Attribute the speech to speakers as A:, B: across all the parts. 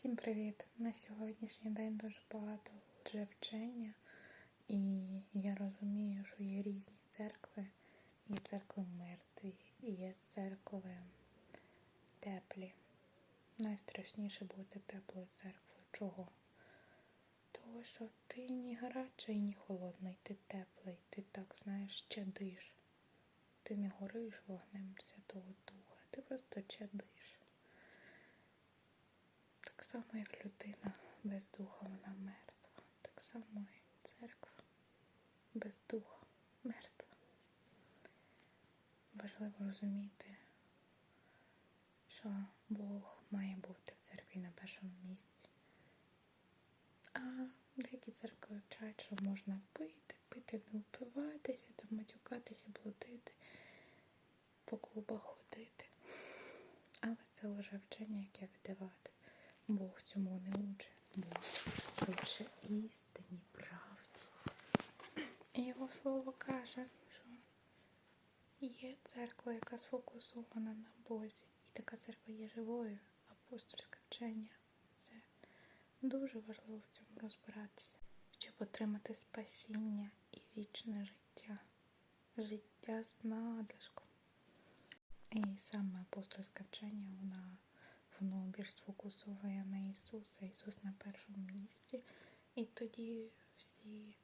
A: Всім привіт! На сьогоднішній день дуже багато лжевчення, і я розумію, що є різні церкви. Є церкви мертві, є церкви теплі. Найстрашніше бути теплою церквою. Чого? Того, що ти ні гарячий, ні холодний, ти теплий, ти так знаєш, чадиш. Ти не гориш вогнем Святого Духа, ти просто чадиш. Так само, як людина без духа, вона мертва. Так само і церква без духа мертва. Важливо розуміти, що Бог має бути в церкві на першому місці. А деякі церкви вчать, що можна пити, пити, не впиватися, там матюкатися, блудити, по клубах ходити. Але це лише вчення, яке віддавати. Бог цьому не учить. Бог лише істині, правді. І його слово каже, що є церква, яка сфокусована на Бозі. І така церква є живою, апостольське вчення. Це дуже важливо в цьому розбиратися, щоб отримати спасіння і вічне життя. Життя з надлишком. І саме апостольське вчення, вона, воно більш сфокусовує на Ісуса, Ісус на першому місці. І тоді всі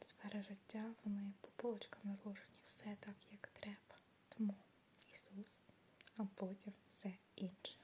A: сфери життя, вони по полочкам розложені, все так, як треба. Тому Ісус, а потім все інше.